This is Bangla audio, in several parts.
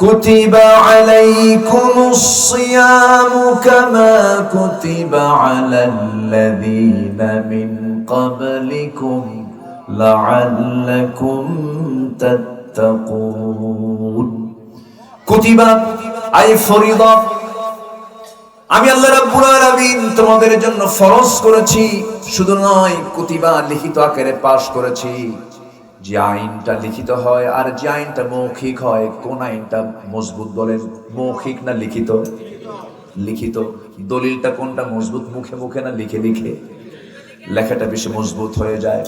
كتب عليكم الصيام كما كتب على الذين من قبلكم لعلكم تتقون كتب أي فرض আমি আল্লাহ রাব্বুল আলামিন তোমাদের জন্য ফরজ করেছি শুধু নয় কুতিবা লিখিত আকারে পাশ করেছি যে আইনটা লিখিত হয় আর যে আইনটা মৌখিক হয়, কোন আইনটা মজবুত বলেন? মৌখিক না লিখিত? লিখিত। দলিলটা কোনটা মজবুত? মুখে মুখে না লিখে লিখে? লেখাটা বেশি মজবুত হয়ে যায়।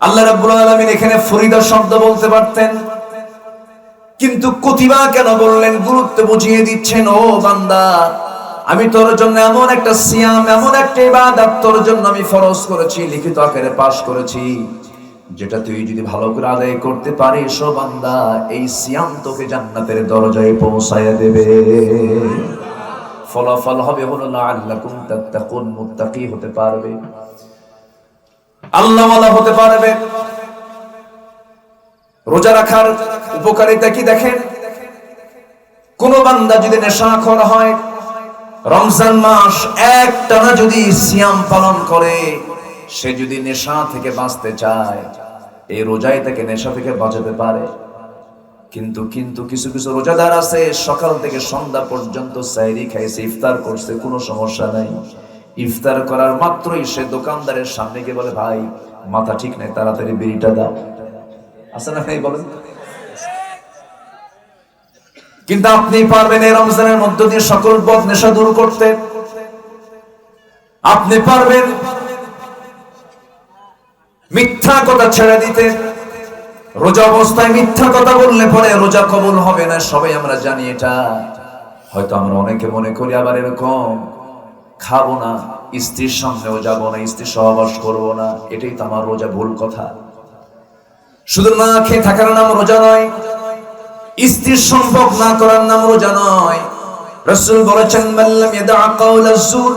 আল্লাহ রাব্বুল আলামিন এখানে ফরিদা শব্দ বলতে পারতেন। কিন্তু কতিবা কেন বললেন? গুরুত্ব বুঝিয়ে দিচ্ছেন, ও বান্দা, আমি তোর জন্য এমন একটা সিয়াম, এমন একটা ইবাদত তোর জন্য আমি ফরজ করেছি, লিখিত আকারে পাশ করেছি। যেটা তুই যদি ভালো করে আদায় করতে পারিস বান্দা, এই সিয়াম তোকে জান্নাতের দরজায় পৌঁছায় দেবে। ফলাফল হবে হলো লাআল্লাকুম তাত্তাকুন, মুত্তাকি হতে পারবে। আল্লাহওয়ালা হতে পারবে। রোজা রাখার উপকারিতা কি দেখেন? কোন বান্দা যদি নেশাখর হয়, রমজান মাস একটানা যদি সিয়াম পালন করে, সে যদি নেশা থেকে বাঁচতে চায় এই রোজাই তাকে নেশা থেকে বাঁচাতে পারে। কিন্তু কিন্তু কিছু কিছু রোজাদার আছে, সকাল থেকে সন্ধ্যা পর্যন্ত সাইরি খাইছে, ইফতার করছে, কোনো সমস্যা নাই। ইফতার করার মাত্রই সে দোকানদারের সামনে গিয়ে বলে, ভাই, মাথা ঠিক নাই, তাড়াতাড়ি বিড়িটা দাও। আছে না ভাই বলেন? কিন্তু আপনি পারবেন এই রমজানের মধ্য দিয়ে সকল পথ নেশা দূর করতে। আপনি পারবেন মিথ্যা কথা ছেড়ে দিতে। রোজা অবস্থায় মিথ্যা কথা বললে পরে রোজা কবুল হবে না, সবাই আমরা জানি এটা। হয়তো আমরা অনেকে মনে করি আবার এরকম, খাব না, স্ত্রীর সামনেও যাব না, স্ত্রীর সহবাস করব না, এটাই তো আমার রোজা ভুল কথা। শুধু না খেয়ে থাকার নাম রোজা নয়, স্ত্রীর সম্পর্ক না করার নাম রোজা নয়। রসুল বলেছেন মাল্লাম ইয়াদা কাওলা যুর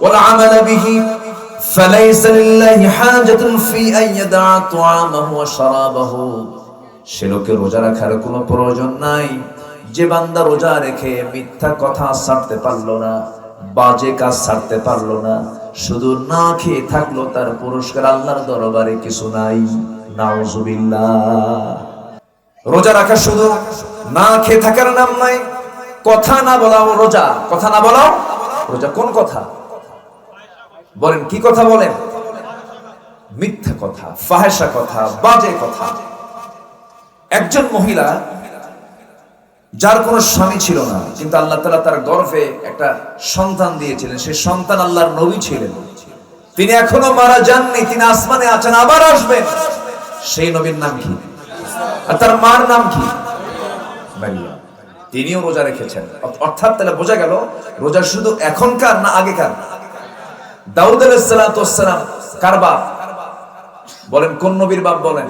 ওয়াল فليس لله حاجة في أن يدع طعامه وشرابه সে লোকে রোজা রাখার কোনো প্রয়োজন নাই যে বান্দা রোজা রেখে মিথ্যা কথা ছাড়তে পারলো না বাজে কাজ ছাড়তে পারলো না শুধু না খেয়ে থাকলো তার পুরস্কার আল্লাহর দরবারে কিছু নাই নাউজুবিল্লাহ রোজা রাখা শুধু না খেয়ে থাকার নাম নাই কথা না বলাও রোজা কথা না বলাও রোজা কোন কথা বলেন, কি কথা বলেন? মিথ্যা কথা ফাহেসা কথা, বাজে কথা। একজন মহিলা যার কোনো স্বামী ছিল না, কিন্তু আল্লাহ তালা তার গর্ভে একটা সন্তান দিয়েছিলেন। সেই সন্তান আল্লাহর নবী ছিলেন। তিনি এখনও মারা যাননি, তিনি আসমানে আছেন, আবার আসবেন। সেই নবীর নাম কি? আর তার মার নাম কি? তিনিও রোজা রেখেছেন। অর্থাৎ তাহলে বোঝা গেল, রোজা শুধু এখনকার না আগেকার? কার বাপ? বলেন, কোন নবীর বাপ বলেন?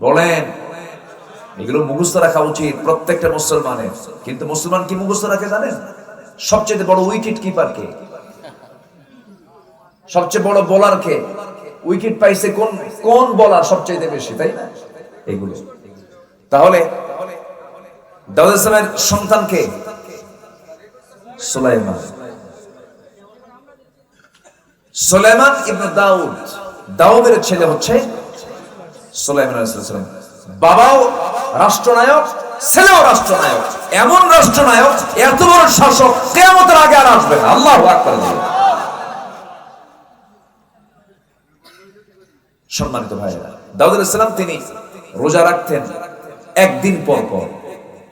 বলেন, এগুলো মুখস্থ রাখা উচিত প্রত্যেকটা মুসলমানের। কিন্তু মুসলমান কি মুখস্থ রাখে জানেন? সবচেয়ে বড় উইকেট কিপার কে? সবচেয়ে বড় বোলার কে? উইকেট পাইছে কোন কোন বলার সবচেয়ে বেশি, তাই না? এগুলো। তাহলে, দাউদ ইসলামের সন্তান কে? সুলাইমান। সুলাইমান ইবনে দাউদ। দাউদের ছেলে হচ্ছে সুলাইমান আলাইহিস সালাম। বাবাও রাষ্ট্রনায়ক, ছেলেও রাষ্ট্রনায়ক। এমন রাষ্ট্রনায়ক, এত বড় শাসক কিয়ামতের আগে আর আসবে না। আল্লাহু আকবার সম্মানিত ভাইরা দাউদ আলাইহিস সালাম তিনি রোজা রাখতেন একদিন পর পর।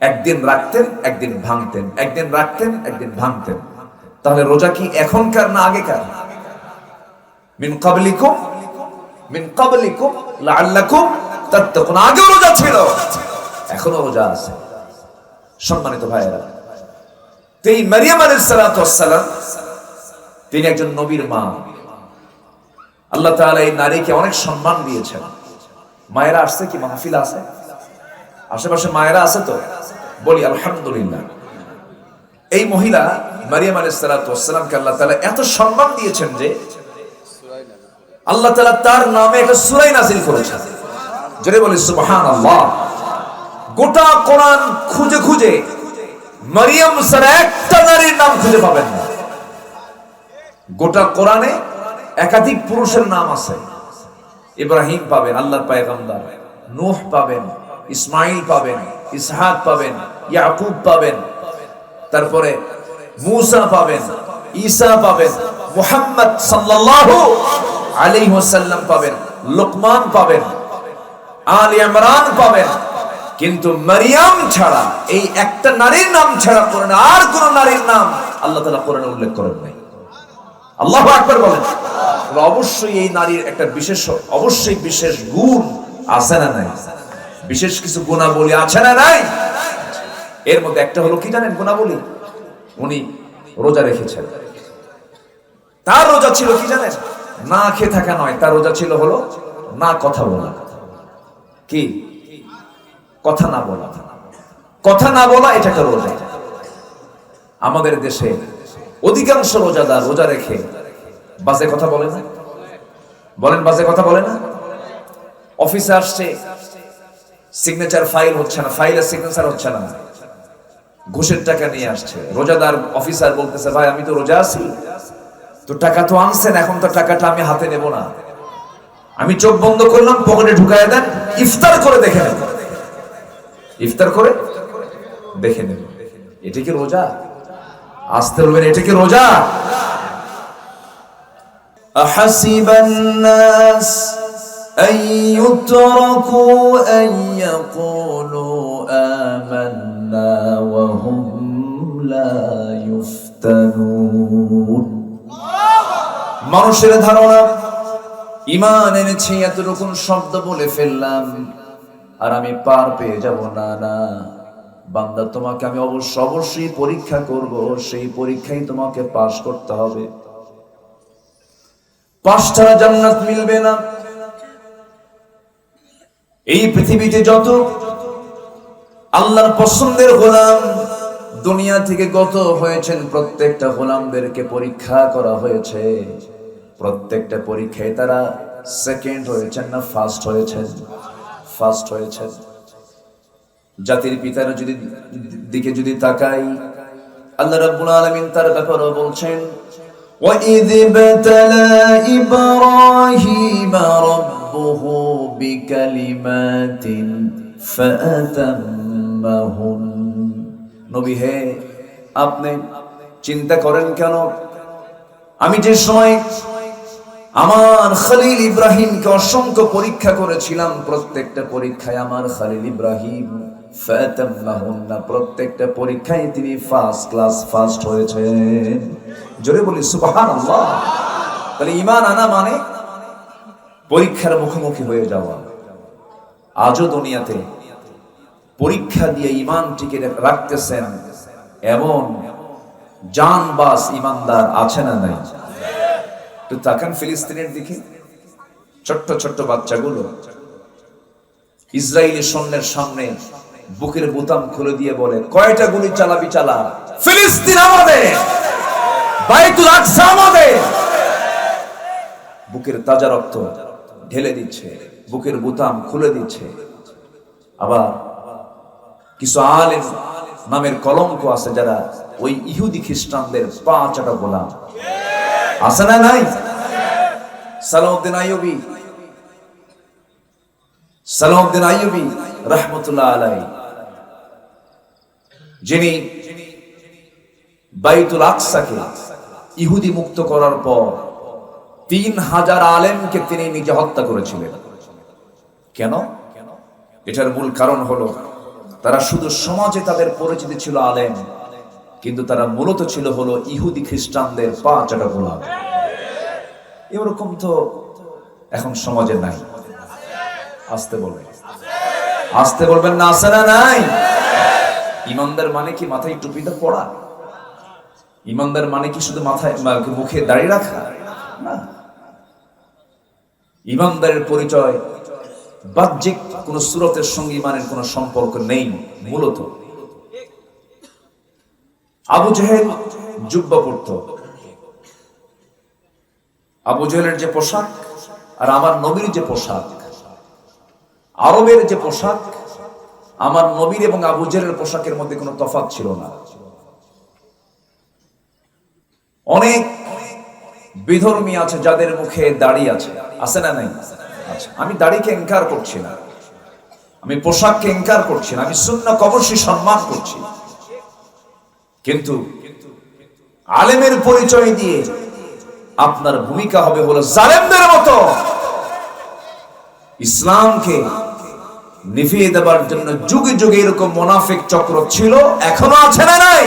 একদিন রাখতেন, একদিন ভাঙতেন। একদিন রাখতেন, একদিন ভাঙতেন। তাহলে রোজা কি এখনকার না আগেকার? মিন কাবলিকুম মিন কাবলিকুম, লাআল্লাকুম তাত্তাকুন। আগে রোজা ছিল এখনও রোজা আছে। সম্মানিত ভাইয়েরা, তো মারিয়াম আলাইহিস সালাতু ওয়াস সালাম, তিনি একজন নবীর মা। আল্লাহ তাআলা এই নারীকে অনেক সম্মান দিয়েছেন। মায়েরা আসছে কি? মাহফিল আছে? আশেপাশে মায়েরা আছে তো? বলি, আলহামদুলিল্লাহ। এই মহিলা মারিয়াম আলাইহিস সালাতু আলাইসালামকে আল্লাহ তাআলা এত সম্মান দিয়েছেন যে আল্লাহ তালা তার নামে একটা সূরা নাযিল করেছেন। জোরে বলি সুবহানাল্লাহ। গোটা কোরআন খুঁজে খুঁজে মারিয়াম স্যার একটা নারীর নাম খুঁজে পাবেন না। গোটা কোরআনে একাধিক পুরুষের নাম আছে। ইব্রাহিম পাবেন, আল্লাহর পায়গাম্বার। নূহ পাবেন, ইসমাইল পাবেন, ইসহাক পাবেন, ইয়াকুব পাবেন। তারপরে মুসা পাবেন, ঈসা পাবেন, মুহাম্মদ সাল্লাল্লাহু আলাইহি ওয়াসাল্লাম পাবেন, লোকমান পাবেন, আল ইমরান পাবেন। কিন্তু মারিয়াম ছাড়া, এই একটা নারীর নাম ছাড়া করেন আর কোন নারীর নাম আল্লাহ তাআলা কোরআনে উল্লেখ করেন নাই। আল্লাহ আকবার বলেন। অবশ্যই এই নারীর একটা বিশেষ, অবশ্যই বিশেষ গুণ আছে না নাই? বিশেষ কিছু গুণাবলী আছে না নাই? এর মধ্যে একটা হলো কি জানেন গুণাবলী? উনি রোজা রেখেছেন। তার রোজা ছিল কি জানেন? না খেয়ে থাকা নয়, তার রোজা ছিল হলো না কথা বলা। কি? কথা না বলা। কথা না বলা এটা একটা রোজা। আমাদের দেশে অধিকাংশ রোজাদার রোজা রেখে বাজে কথা বলে না। বলেন, বাজে কথা বলে না? অফিসে আসছে সিগনেচার ফাইল হচ্ছে না ফাইলের সিগনেচার হচ্ছে না। ঘুষের টাকা নিয়ে আসছে। রোজাদার অফিসার বলতেছে, ভাই, আমি তো রোজা আছি। তো টাকা তো আনছেন এখন তো টাকাটা আমি হাতে নেব না আমি চোখ বন্ধ করলাম পকেটে ঢুকায় দেন ইফতার করে দেখে নেব ইফতার করে দেখে নেব এটা কি রোজা আসতে বলবেন এটা কি রোজা أحسب الناس أن يتركوا أن يقولوا آمنا وهم لا يفتنون মানুষের ধারণা, ইমান এনেছি, এতটুকু শব্দ বলে ফেললাম, আর আমি পার পেয়ে যাব। না না, বান্দা, তোমাকে আমি অবশ্য, অবশ্যই পরীক্ষা করব, সেই পরীক্ষায় তোমাকে পাশ করতে হবে। পাঁচটা জান্নাত মিলবে না। এই পৃথিবীতে যত আল্লাহর পছন্দের গোলাম দুনিয়া থেকে গত হয়েছেন প্রত্যেকটা গোলামদেরকে পরীক্ষা করা হয়েছে প্রত্যেকটা পরীক্ষায় তারা সেকেন্ড হয়েছেন না ফার্স্ট হয়েছেন ফার্স্ট হয়েছেন জাতির পিতার যদি দিকে যদি তাকাই আল্লাহ রাব্বুল আলামিন তার ব্যাপারে বলছেন وَإِذِ ابْتَلَى إِبْرَاهِيمَ رَبُّهُ بِكَلِمَاتٍ فَأَتَمَّهُنَّ নবী হে, আপনি চিন্তা করেন কেন? আমি যে সময় আমার খালিল ইব্রাহিমকে অসংখ্য পরীক্ষা করেছিলাম, প্রত্যেকটা পরীক্ষায় আমার খালিল ইব্রাহিম প্রত্যেকটা পরীক্ষায় তিনি ফার্স্ট ক্লাস ফার্স্ট হয়েছেন। জোরে বলি, সুবহানাল্লাহ। তাহলে ইমান আনা মানে পরীক্ষার মুখোমুখি হয়ে যাওয়া। আজও দুনিয়াতে পরীক্ষা দিয়ে ঈমান টিকে রাখতেছেন, এমন জানবাস ইমানদার আছে না নাই? তো তাকান ফিলিস্তিনের দিকে। ছোট্ট ছোট্ট বাচ্চাগুলো ইসরায়েলি সৈন্যের সামনে বুকের বোতাম খুলে দিয়ে বলে, কয়টা গুলি চালাবি চালা? ফিলিস্তিন আমাদের! বাইতুল আকসা আমাদের! বুকের তাজা রক্ত ঢেলে দিচ্ছে, বুকের বোতাম খুলে দিচ্ছে। আবার কিছু আলেম নামের কলঙ্ক আছে যারা ওই ইহুদি খ্রিস্টানদের পা চাটা গোলাম। আছে না নাই? সালাউদ্দিন আইয়ুবি। সালাউদ্দিন আইয়ুবি রহমতুল্লাহ আলাই যিনি বাইতুল আকসাকে ইহুদি মুক্ত করার পর তিন হাজার আলেমকে তিনি নিজে হত্যা করেছিলেন। কেন? এটার মূল কারণ হলো তারা শুধু সমাজে তাদের পরিচিতি ছিল আলেম, কিন্তু তারা মূলত ছিল হলো ইহুদি খ্রিস্টানদের পা চাটা গোলাম এরকম তো এখন সমাজে নাই। আসতে বলবেন। আসতে বলবেন না আসে না নাই? ইমানদার মানে কি মাথায় টুপিটা পড়া? ইমানদার মানে কি শুধু মাথায় মুখে দাঁড়িয়ে রাখা? না। ইমানদারের পরিচয় বাহ্যিক কোন সুরতের সঙ্গে ইমানের কোন সম্পর্ক নেই, মূলত। আবু জেহেল জুব্বা পড়ত আবু জেহেলের যে পোশাক আর আমার নবীর যে পোশাক, আরবের যে পোশাক, আমার নবীর এবং আবু জেরের পোশাকের মধ্যে কোনো তফাত ছিল না। অনেক বিধর্মী আছে যাদের মুখে দাড়ি আছে আছে না নাই? আমি দাড়িকে এনকার করছি না। আমি পোশাককে এনকার করছি না, আমি সুন্নাকে অবশ্যই সম্মান করছি। কিন্তু আলেমের পরিচয় দিয়ে আপনার ভূমিকা হবে হলো জালেমদের মতো। ইসলামকে নিভিয়ে দেবার জন্য যুগে যুগে এরকম মোনাফিক চক্র ছিল, এখনও আছে না নাই?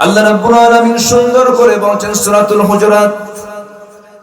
আল্লাহ রাব্বুল আলামিন সুন্দর করে বলেছেন সূরাতুল হুজুরাত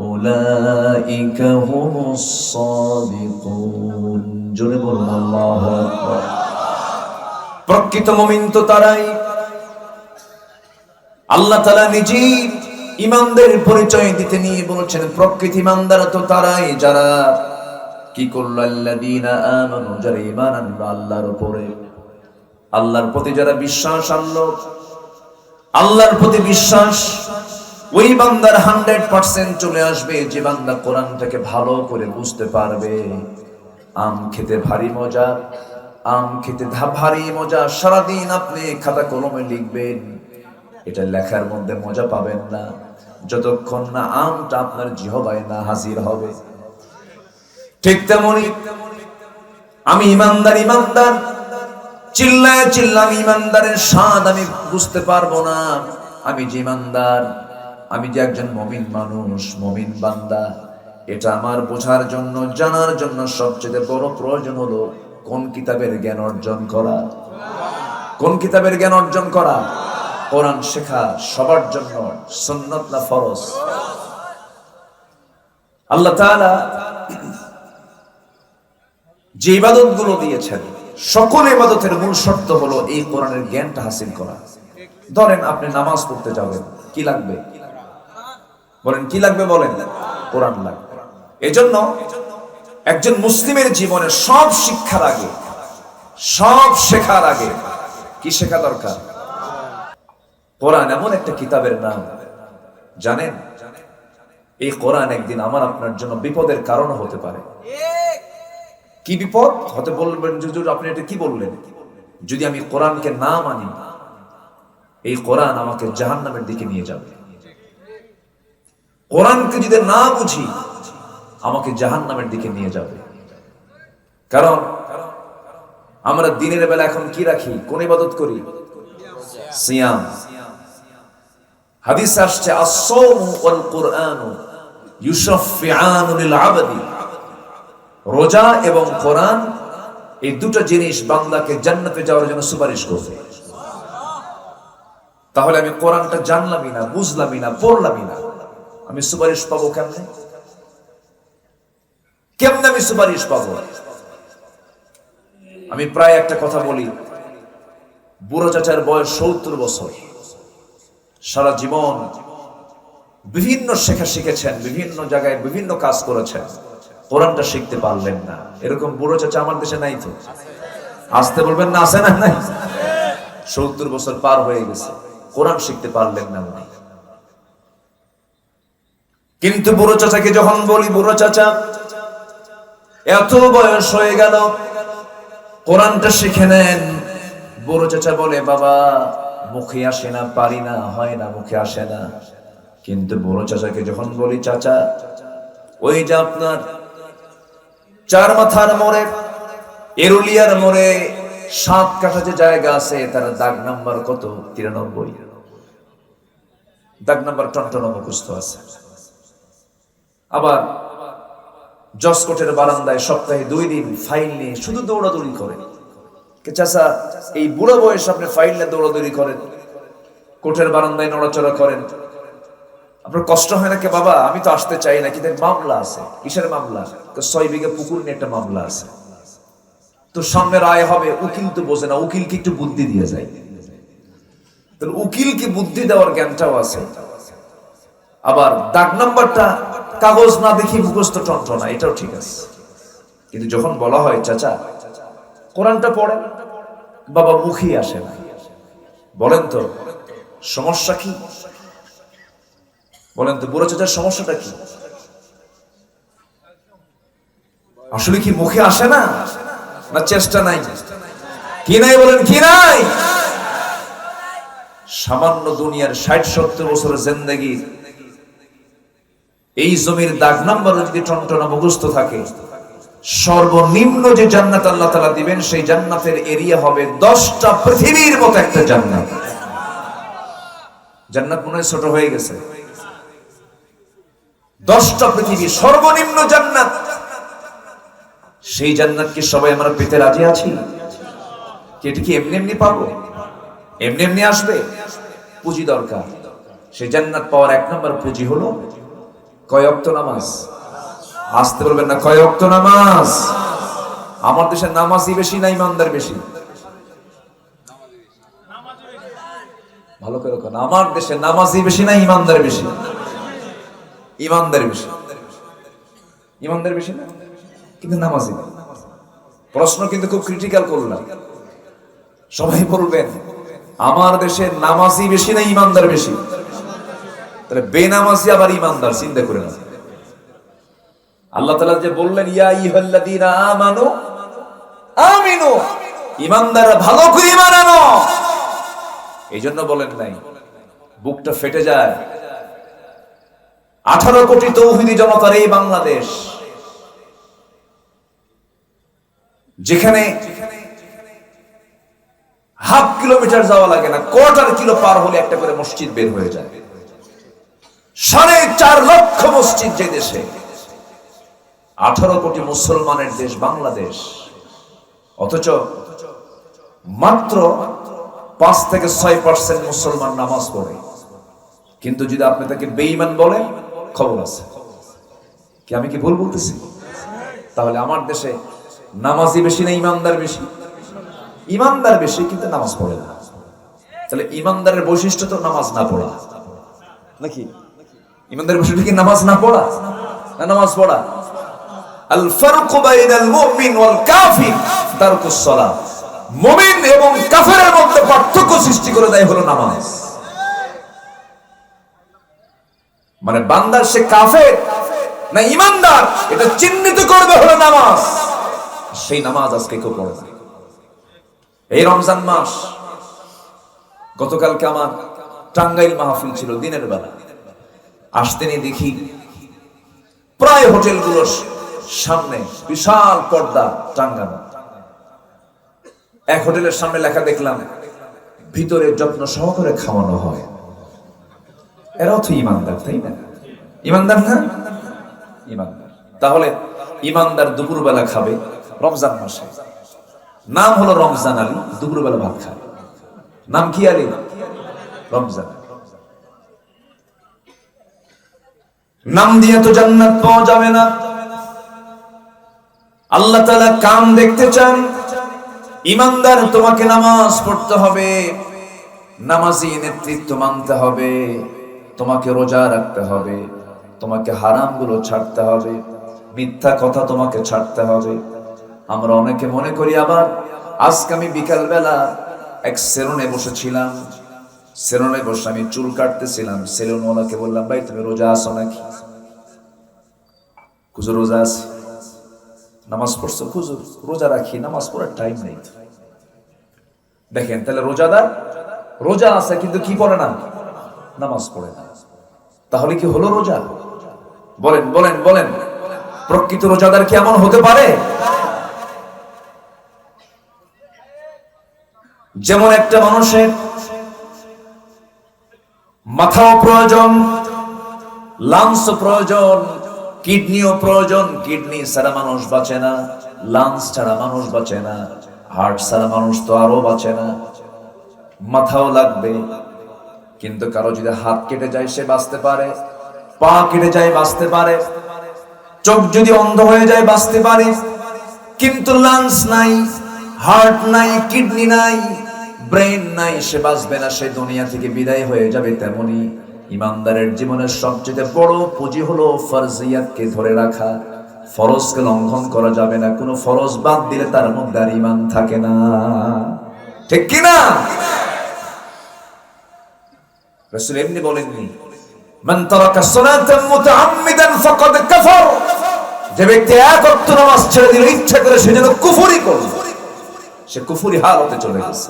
أولئك هم الصادقون জোরে বলুন আল্লাহ প্রকৃত মমিন তো তারাই আল্লাহ তালা নিজেই ইমানদের পরিচয় দিতে নিয়ে বলেছেন প্রকৃত ইমানদার তো তারাই যারা কি করলো আল্লাযীনা আমানু যারা ঈমান আনলো আল্লাহর উপরে আল্লাহর প্রতি যারা বিশ্বাস আনলো আল্লাহর প্রতি বিশ্বাস ওই বান্দার হান্ড্রেড পার্সেন্ট চলে আসবে, যে বান্দা কোরআনটাকে ভালো করে বুঝতে পারবে। আম খেতে ভারী মজা, আম খেতে ভারী মজা, সারাদিন আপনি খাতা কলমে লিখবেন। এটা লেখার মধ্যে মজা পাবেন না। যতক্ষণ না আমটা আপনার জিহবায় না হাজির হবে। ঠিক তেমনি আমি ইমানদার ইমানদার। চিল্লায় চিল্লাম, ইমানদারের স্বাদ আমি বুঝতে পারব না। আমি যে ইমানদার আমি যে একজন মমিন মানুষ, মমিন বান্দা, এটা আমার বোঝার জন্য, জানার জন্য সবচেয়ে বড় প্রয়োজন হলো কোন কিতাবের জ্ঞান অর্জন করা। কোন কিতাবের জ্ঞান অর্জন করা? কোরআন শেখা সবার জন্য, সুন্নত না ফরজ? আল্লাহ তাআলা যে ইবাদতগুলো দিয়েছেন, সকল ইবাদতের মূল শর্ত হলো এই কোরআনের জ্ঞানটা হাসিল করা। ধরেন আপনি নামাজ পড়তে যাবেন, কি লাগবে? বলেন, কি লাগবে বলেন? কোরআন লাগবে। এজন্য একজন মুসলিমের জীবনে সব শিক্ষার আগে, সব শেখার আগে কি শেখা দরকার? কোরআন এমন একটা কিতাবের নাম। জানেন? এই কোরআন একদিন আমার আপনার জন্য বিপদের কারণ হতে পারে। কি বিপদ? হতে বলবেন, হুজুর, আপনি এটা কি বললেন? যদি আমি কোরআনকে না মানি, এই কোরআন আমাকে জাহান্নামের দিকে নিয়ে যাবে। কোরআনকে যদি না বুঝি, আমাকে জাহান্নামের দিকে নিয়ে যাবে। কারণ আমরা দিনের বেলা এখন কি রাখি? কোন ইবাদত করি? সিয়াম। হাদিস আসছে, আস-সাওমু ওয়াল কুরআনু ইউশাফিআনু লিল আবদি রোজা এবং কোরআন, এই দুটো জিনিস বান্দাকে জান্নাতে যাওয়ার জন্য সুপারিশ করবে। তাহলে আমি কোরআনটা জানলামই না, বুঝলামই না, পড়লামই না। আমি সুপারিশ পাবো কেমনে? কেমনে আমি সুপারিশ পাবো? আমি প্রায় একটা কথা বলি। বুড়ো চাচার বয়স সত্তর বছর। সারা জীবন বিভিন্ন শেখা শিখেছেন, বিভিন্ন জায়গায় বিভিন্ন কাজ করেছেন। কোরআনটা শিখতে পারলেন না। এরকম বুড়ো চাচা আমার দেশে নাই তো। আসতে বলবেন না, আছে না নাই? সত্তর বছর পার হয়ে গেছে। কোরআন শিখতে পারলেন না উনি। কিন্তু বুড়ো চাচাকে যখন বলি, বুড়ো চাচা, এত বয়স হয়ে গেল, কোরআনটা শিখে নেন। বুড়ো চাচা বলে, বাবা, মুখে আসে না, পারি না, হয় না, মুখে আসে না। কিন্তু বুড়ো চাচাকে যখন বলি, চাচা, ওই যে আপনার চার মাথার মোড়ে, এরুলিয়ার মোড়ে সাত কাঠা যে জায়গা আছে, তার দাগ নাম্বার কত? তিরানব্বই। দাগ নাম্বার টনটন মুখস্থ আছে। আবার জসকোটের বারান্দায় সপ্তাহে দুই দিন ফাইল নিয়ে শুধু দৌড়াদৌড়ি করে। কে চাচা, এই বুড়ো বয়স আপনি ফাইল নিয়ে দৌড়াদৌড়ি করেন। কোটের বারান্দায় নড়াচড়া করেন। আপনার কষ্ট হয় না কে বাবা? আমি তো আসতে চাই না, কিন্তু মামলা আছে। কিসের মামলা? ছয় বিঘা পুকুর নিয়ে একটা মামলা আছে। তো সামনে রায় হবে, উকিল তো বোঝে না, উকিলকে একটু বুদ্ধি দিয়ে যায়। তাহলে উকিলকে বুদ্ধি দেওয়ার জ্ঞানটাও আছে। আবার দাগ নাম্বারটা কাগজ না দেখি মুখস্থ টন্টনা এটাও ঠিক আছে। কিন্তু যখন বলা হয়, চাচা, কোরআনটা পড়েন? বাবা মুখই আসে না। বলেন তো, সমস্যা কি? বলেন তো, বুড়ো চাচার সমস্যাটা কি? আসলে কি মুখে আসে না? না চেষ্টা নাই? কি নাই বলেন, কি নাই? সামান্য দুনিয়ার ষাট সত্তর বছরের জিন্দগি এই জমির দাগ নাম্বার যদি টনটনা মুখস্থ থাকে, সর্বনিম্ন যে জান্নাত আল্লাহ তালা দিবেন, সেই জান্নাতের এরিয়া হবে দশটা পৃথিবীর মতো একটা জান্নাত। জান্নাত মনে ছোট হয়ে গেছে। দশটা পৃথিবী সর্বনিম্ন জান্নাত। সেই জান্নাত কি সবাই আমরা পেতে রাজি আছি? এটা কি এমনি এমনি পাবো? এমনি এমনি আসবে? পুঁজি দরকার। সেই জান্নাত পাওয়ার এক নম্বর পুঁজি হলো কয় অক্ত নামাজ? আসতে বলবেন না কয় অক্ত নামাজ? আমার দেশে নামাজই বেশি না ইমানদার বেশি? ভালো করে আমার দেশে নামাজই বেশি না ইমানদার বেশি? ইমানদার বেশি। ইমানদার বেশি না? কিন্তু নামাজি না। প্রশ্ন কিন্তু খুব ক্রিটিক্যাল করলাম সবাই বলবেন, আমার দেশে নামাজি বেশি না ইমানদার বেশি? তাহলে বেনামাজি আবার ইমানদার, চিন্তা করে না আল্লাহ তালা যে বললেন, ইয়া ইহাল্লাযীনা আমানু আমিনু। ইমানদাররা ভালো করে ইমান আনো। এই জন্য বলেন নাই, বুকটা ফেটে যায়। আঠারো কোটি তৌহিদি জনতার এই বাংলাদেশ, যেখানে হাফ কিলোমিটার যাওয়া লাগে না, কোয়ার্টার কিলো পার হলে একটা করে মসজিদ বের হয়ে যায়। সাড়ে চার লক্ষ মসজিদ যে দেশে, আঠারো কোটি মুসলমানের দেশ বাংলাদেশ, অথচ মাত্র পাঁচ থেকে ছয় পার্সেন্ট মুসলমান নামাজ পড়ে। কিন্তু যদি আপনি তাকে বেঈমান বলেন, খবর আছে। কি আমি কি ভুল বলতেছি? তাহলে আমার দেশে নামাজি বেশি না ইমানদার বেশি? ইমানদার বেশি, কিন্তু নামাজ পড়ে না। তাহলে ইমানদারের বৈশিষ্ট্য তো নামাজ না পড়া। নাকি? ইমানদারের বৈশিষ্ট্য কি নামাজ না পড়া? না নামাজ পড়া? আল ফারকু বাইনাল মুমিন ওয়াল কাফির, তারকুস সালাত। মুমিন এবং কাফেরের মধ্যে পার্থক্য সৃষ্টি করে দেয় হলো নামাজ। মানে বান্দার সে কাফের না ইমানদার, এটা চিহ্নিত করবে হলো নামাজ। সেই নামাজ আজকে কেউ পড়ে না। এই রমজান মাস, গতকালকে আমার টাঙ্গাইল মাহফিল ছিল দিনের বেলা। আসতে নিয়ে দেখি। প্রায় হোটেলগুলোর সামনে বিশাল পর্দা টাঙ্গানো। এক হোটেলের সামনে লেখা দেখলাম, ভিতরে যত্ন সহকারে খাওয়ানো হয়। এরাও তো ইমানদার, তাই না? ইমানদার না? ইমানদার। তাহলে ইমানদার দুপুরবেলা খাবে রমজান মাসে। নাম হলো রমজান আলী, দুপুরবেলা ভাত খায়। নাম কি আলী? রমজান। নাম দিয়ে তো জান্নাত পাওয়া যাবে না। আল্লাহ তাআলা কাম দেখতে চান। ইমানদার তোমাকে নামাজ পড়তে হবে। নামাজি নেতৃত্ব মানতে হবে। তোমাকে রোজা রাখতে হবে। তোমাকে হারামগুলো ছাড়তে হবে। মিথ্যা কথা তোমাকে ছাড়তে হবে। আমরা অনেকে মনে করি আবার, আজকে আমি বিকালবেলা এক সেলুনে বসেছিলাম। সেলুনে বসে আমি চুল কাটতেছিলাম সেলুনওয়ালাকে বললাম, ভাই, তুমি রোজা আসো নাকি? কুজো রোজা আছে। নামাজ পড়ছো? হুজুর, রোজা রাখি, নামাজ পড়ার টাইম নেই। দেখেন, তাহলে রোজাদার রোজা আছে, কিন্তু কি পড়ে না? নামাজ পড়ে না। তাহলে কি হলো রোজা? বলেন বলেন বলেন, প্রকৃত রোজাদার কি এমন হতে পারে? যেমন একটা মানুষের মাথাও প্রয়োজন, লাংস প্রয়োজন, কিডনিও প্রয়োজন, কিডনি ছাড়া মানুষ বাঁচে না, লাংস ছাড়া মানুষ বাঁচে না, হার্ট ছাড়া মানুষ তো আরও বাঁচে না। মাথাও লাগবে, কিন্তু কারও যদি হাত কেটে যায় সে বাঁচতে পারে, পা কেটে যায় বাঁচতে পারে, চোখ যদি অন্ধ হয়ে যায় বাঁচতে পারে, কিন্তু লাংস নাই, হার্ট নাই, কিডনি নাই ব্রেন নাই, সে বাঁচবে না, সে দুনিয়া থেকে বিদায় হয়ে যাবে তেমনি। ইমানদারের জীবনের সবচেয়ে বড় পুঁজি হলো ফরজিয়াতকে ধরে রাখা। ফরজকে লঙ্ঘন করা যাবে না, কোনো ফরজ বাদ দিলে তার মধ্যে আর ইমান থাকে না। ঠিক কিনা রাসূল এমনি বলেননি, মান তারাকা সালাতান মুতাআম্মিদান ফাকাদ কাফার। যে ব্যক্তি এক ওয়াক্ত নামাজ ছেড়ে দিল, ইচ্ছা করে সে যেন কুফরি করল। সে কুফরি হালতে চলে গেছে।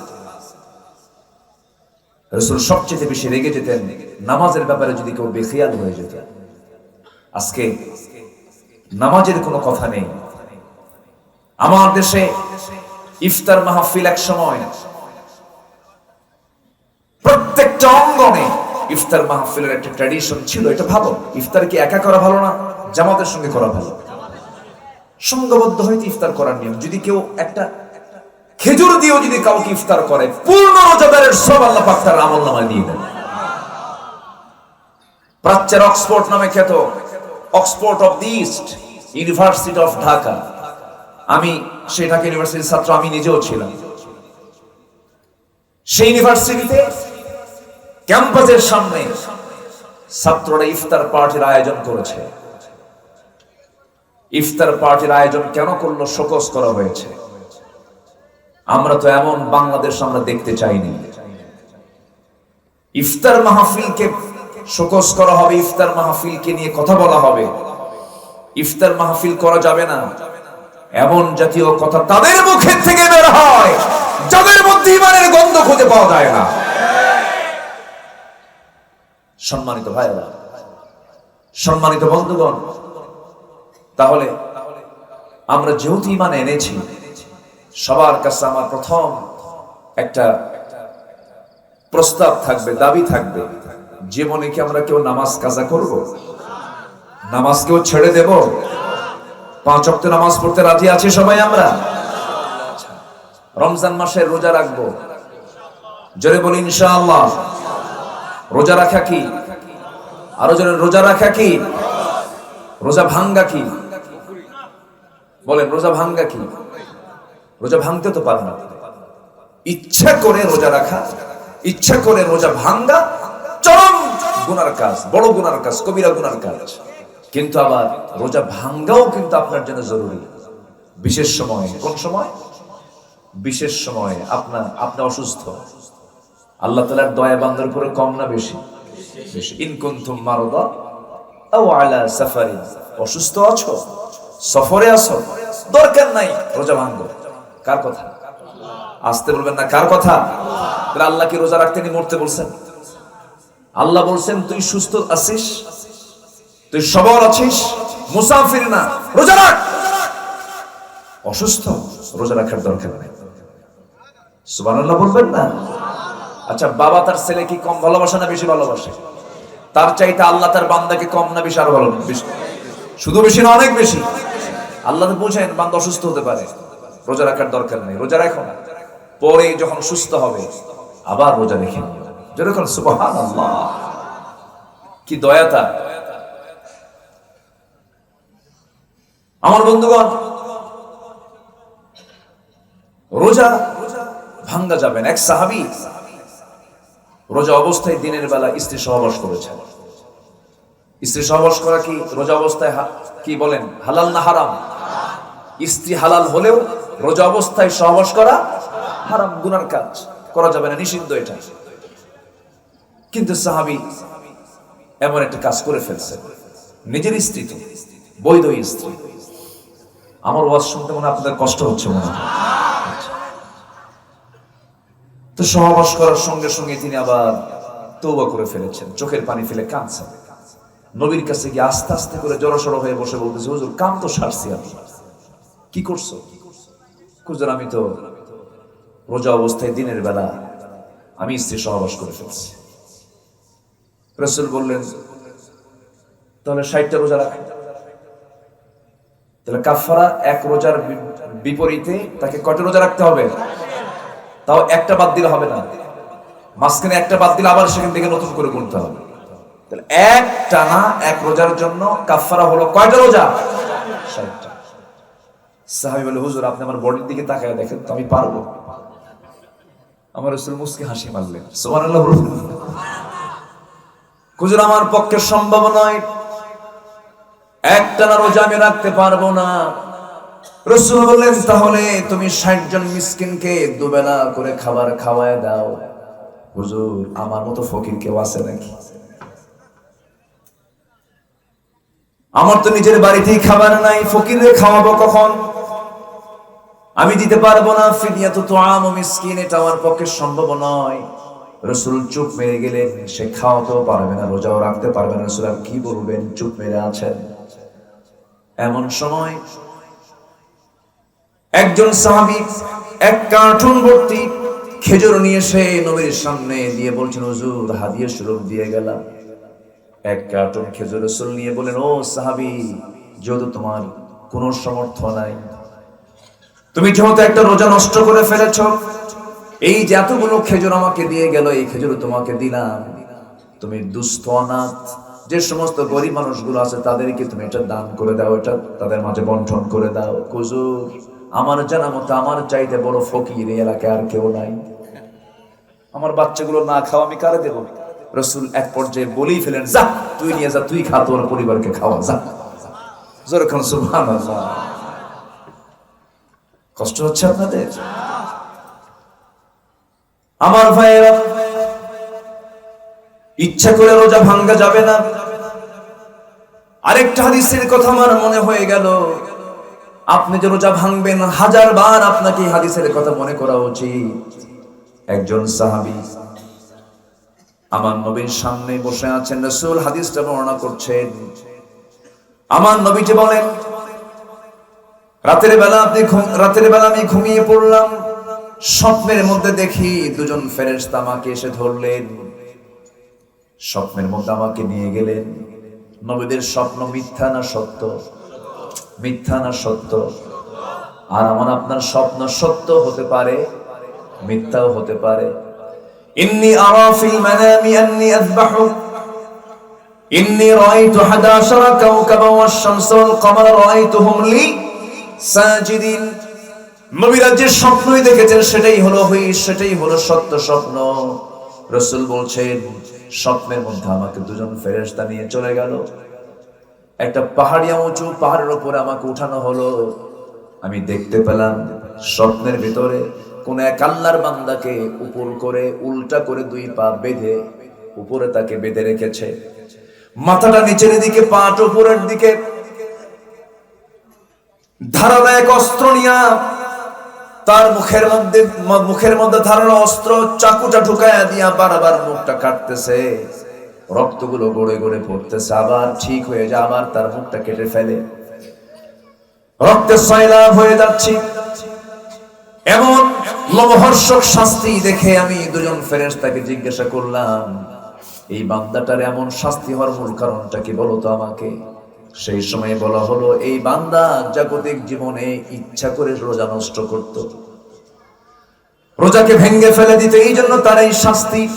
রসুল সবচেয়ে বেশি রেগে যেতেন, নামাজের ব্যাপারে যদি কেউ বেখিয়াল হয়ে যেত। আজকে নামাজের কোনো কথা নেই। আমার দেশে ইফতার মাহফিল এক সময় প্রত্যেকটা অঙ্গনে ইফতার মাহফিলের একটা ট্র্যাডিশন ছিল, এটা ভালো। ইফতার কি একা করা ভালো না? জামাতের সঙ্গে করা ভালো। সংঘবদ্ধ হইতে ইফতার করার নিয়ম। যদি কেউ একটা খেজুর দিয়েও যদি কাউকে ইফতার করে, পূর্ণ রোজাদারের সব আল্লাহ পাক তার আমল নামায় দিয়ে দেন। প্রাচ্যের অক্সফোর্ড নামে খ্যাত, Oxford of the East, university of Dhaka. আমি সেই ঢাকা ইউনিভার্সিটির ছাত্র, আমি নিজেও ছিলাম। সেই ইউনিভার্সিটিতে, ক্যাম্পাসের সামনে ছাত্ররা ইফতার পার্টির আয়োজন করেছে। ইফতার পার্টির আয়োজন কেন করল শোকস করা হয়েছে। আমরা তো এমন বাংলাদেশ আমরা দেখতে চাইনি। ইফতার মাহফিলকে শোকস করা হবে, ইফতার মাহফিলকে নিয়ে কথা বলা হবে। ইফতার মাহফিল করা যাবে না। এমন জাতীয় কথা তাদের মুখের থেকে বের হয়, যাদের মধ্যে ইমানের গন্ধ খুঁজে পাওয়া যায় না। সম্মানিত ভাইরা সম্মানিত বন্ধুগণ, তাহলে আমরা যেহেতু ইমান এনেছি সবার কাছে আমার প্রথম একটা প্রস্তাব থাকবে, দাবি থাকবে, জীবনে কি আমরা কেউ নামাজ কাজা করব? নামাজ কেউ ছেড়ে দেব? পাঁচ অক্ট নামাজ পড়তে রাজি আছি সবাই আমরা? রমজান মাসে রোজা রাখব। জোরে বলি ইনশাআল্লাহ। রোজা রাখা কি? আরও জোরে, রোজা রাখা কি? রোজা ভাঙ্গা কি? বলেন, রোজা ভাঙ্গা কি? রোজা ভাঙতে তো পারে না। ইচ্ছা করে রোজা রাখা, ইচ্ছা করে রোজা ভাঙ্গা চরম গুনার কাজ, বড় গুনার কাজ, কবিরা গুনার কাজ। কিন্তু আবার রোজা ভাঙ্গাও কিন্তু আপনার জন্য জরুরি। বিশেষ সময়ে, কোন সময়? বিশেষ সময়ে আপনার, আপনি অসুস্থ। আল্লাহ তালার দয়া বান্দার করে কম না বেশি? ইনকুন্তুম মারদা আলা সাফারি অসুস্থ আছো? সফরে আছো? দরকার নাই, রোজা ভাঙ্গো কার কথা? আসতে বলবেন না, কার কথা? তাহলে আল্লাহ কি রোজা রাখতে নি মরতে বলছেন? আল্লাহ বলছেন, তুই সুস্থ আছিস? তুই সবল আছিস? মুসাফির না, রোজা রাখ! অসুস্থ, রোজা রাখার দরকার নেই। সুবহানাল্লাহ বলবেন না? আচ্ছা বাবা তার ছেলে কি কম ভালোবাসে না বেশি ভালোবাসে? তার চাইতে আল্লাহ তার বান্দাকে কম না বেশি আরও ভালো বেশি শুধু বেশি না, অনেক বেশি। আল্লাহ তো বোঝেন, বান্দা অসুস্থ হতে পারে। রোজা রাখার দরকার নেই, রোজা রাখো না। পরে যখন সুস্থ হবে, আবার রোজা রেখে যেরকম সুবহান কি দয়া তার। আমার বন্ধুগণ, রোজা ভাঙ্গা যাবেন এক সাহাবি রোজা অবস্থায় দিনের বেলা স্ত্রী সহবাস করেছেন। স্ত্রী সহবাস করা কি রোজা অবস্থায় কি বলেন? হালাল না হারাম? স্ত্রী হালাল হলেও রোজা অবস্থায় সহবাস করা হারাম, গুনার কাজ। করা যাবে না, নিষিদ্ধ এটা। কিন্তু সাহাবি এমন একটা কাজ করে ফেলছে। নিজের স্ত্রী তো, বৈধ স্ত্রী। আমার ওয়াজ শুনতে মনে আপনাদের কষ্ট হচ্ছে মনে তো সহবাস করার সঙ্গে সঙ্গে তিনি আবার তৌবা করে ফেলেছেন। চোখের পানি ফেলে কাঁদছেন। নবীর কাছে গিয়ে আস্তে আস্তে করে জড়সড় হয়ে বসে বলতেছে, হুজুর কাম তো সারছি আমি। কি করছ? তো রোজা অবস্থায় দিনের বেলা আমি স্ত্রী সহবাস করে ফেলছি। রসুল বললেন, তাহলে ষাটটা রোজা রাখেন তাহলে কাফারা এক রোজার বিপরীতে তাকে কয়টা রোজা রাখতে হবে? তাও একটা বাদ দিলে হবে না। মাঝখানে একটা বাদ দিলে আবার সেখান থেকে নতুন করে গুনতে হবে। তাহলে এক টানা এক রোজার জন্য কাফারা হলো কয়টা রোজা? ষাটটা। সাহাবি বলে, হুজুর, আপনি আমার বডির দিকে তাকায় দেখেন তো আমি পারব। আমার রসুল মুসকে হাসি মারলেন। বলুন। হুজুর, আমার পক্ষে সম্ভব নয়। একটানা রোজা আমি রাখতে পারব না। রসুল বললেন, তাহলে তুমি ষাট জন মিসকিনকে দুবেলা করে খাবার খাওয়ায় দাও। হুজুর, আমার মতো ফকির কেউ আছে নাকি? আমার তো নিজের বাড়িতেই খাবার নাই ফকিরে খাওয়াবো কখন? আমি দিতে পারব না ফিদিয়া তো আম মিসকিন, এটা আমার পক্ষে সম্ভব নয়। রসুল চুপ মেরে গেলেন, সে খাওয়াতেও পারবে না, রোজাও রাখতে পারবে না। রসুল আর কি বলবেন, চুপ মেরে আছেন? এমন সময় একজন সাহাবি এক কার্টুন ভর্তি খেজুর নিয়ে এসে নবীর সামনে দিয়ে বলছেন, হুজুর, হাদিয়া স্বরূপ দিয়ে গেলাম। এক কার্টুন খেজুর রসুল নিয়ে বলেন ও সাহাবি, যেহেতু তোমার কোনো সমর্থ নাই তুমি যেহেতু একটা রোজা নষ্ট করে ফেলেছ, এই যে এতগুলো খেজুর আমাকে দিয়ে গেল, এই খেজুর তোমাকে দিলাম। তুমি দুস্থ, অনাথ, যে সমস্ত গরিব মানুষগুলো আছে, তাদেরকে তুমি এটা দান করে দাও, এটা তাদের মাঝে বন্টন করে দাও। কুজুর আমার জানা মতো আমার চাইতে বড় ফকির এই এলাকায় আর কেউ নাই। আমার বাচ্চাগুলো না খাওয়া আমি কারে দেবো? রসুল এক পর্যায়ে বলেই ফেলেন, যা, তুই নিয়ে যা, তুই খা, তোর পরিবারকে খাওয়া, যা। যেরকম সুবহান কষ্ট হচ্ছে আপনাদের? আমার ভাইয়েরা, ইচ্ছা করে রোজা ভাঙ্গা যাবে না। আরেকটা হাদিসের কথা আমার মনে হয়ে গেল। আপনি যে রোজা ভাঙবেন, হাজার বার আপনাকে হাদিসের কথা মনে করা উচিত। একজন সাহাবি আমার নবীর সামনে বসে আছেন, রসুল হাদিসটা বর্ণনা করছেন। আমার নবীজি বলেন রাতের বেলা আপনি রাতের বেলা আমি ঘুমিয়ে পড়লাম। স্বপ্নের মধ্যে দেখি দুজন ফেরেশতা আমাকে এসে ধরলেন। স্বপ্নের মধ্যে আমাকে নিয়ে গেলেন। নবীদের স্বপ্ন মিথ্যা না সত্য? মিথ্যা না সত্য? আর আমার আপনার স্বপ্ন সত্য হতে পারে, মিথ্যাও হতে পারে। ইন্নি আরা মানামি আন্নি আযবাহু। ইন্নি রাআইতু 11 কাওকাবা ওয়াশ-শামস ওয়াল-কমার রাআইতুহুম লি সাজিদিন। নবীরা যে স্বপ্নই দেখেছেন, সেটাই হলো হই সেটাই হলো সত্য স্বপ্ন। রসুল বলছেন, স্বপ্নের মধ্যে আমাকে দুজন ফেরেশতা নিয়ে চলে গেল। একটা পাহাড়িয়া উঁচু, পাহাড়ের উপরে আমাকে উঠানো হলো। আমি দেখতে পেলাম স্বপ্নের ভিতরে কোন এক আল্লাহর বান্দাকে উপর করে, উল্টা করে দুই পা বেঁধে উপরে তাকে বেঁধে রেখেছে। মাথাটা নিচের দিকে, পাট উপরের দিকে ধারালো এক অস্ত্র নিয়া তার মুখের মধ্যে মুখের মধ্যে ধারালো অস্ত্র চাকুটা ঢুকায়া দিয়া বারবার মুখটা কাটতেছে। রক্তগুলো গড়ে গড়ে পড়তেছে। আবার ঠিক হয়ে যায়, আবার তার মুখটা কেটে ফেলে। রক্তের সয়লাভ হয়ে যাচ্ছি। এমন লোমহর্ষক শাস্তি দেখে আমি দুজন ফেরেশতাকে জিজ্ঞাসা করলাম, এই বান্দাটার এমন শাস্তি হওয়ার মূল কারণটা কি বলো তো আমাকে? সেই সময় বলা হলো, এই বান্দা জাগতিক জীবনে ইচ্ছা করে রোজা নষ্ট করত। রোজাকে ভেঙ্গে ফেলে দিতে। এই জন্য তার এই শাস্তি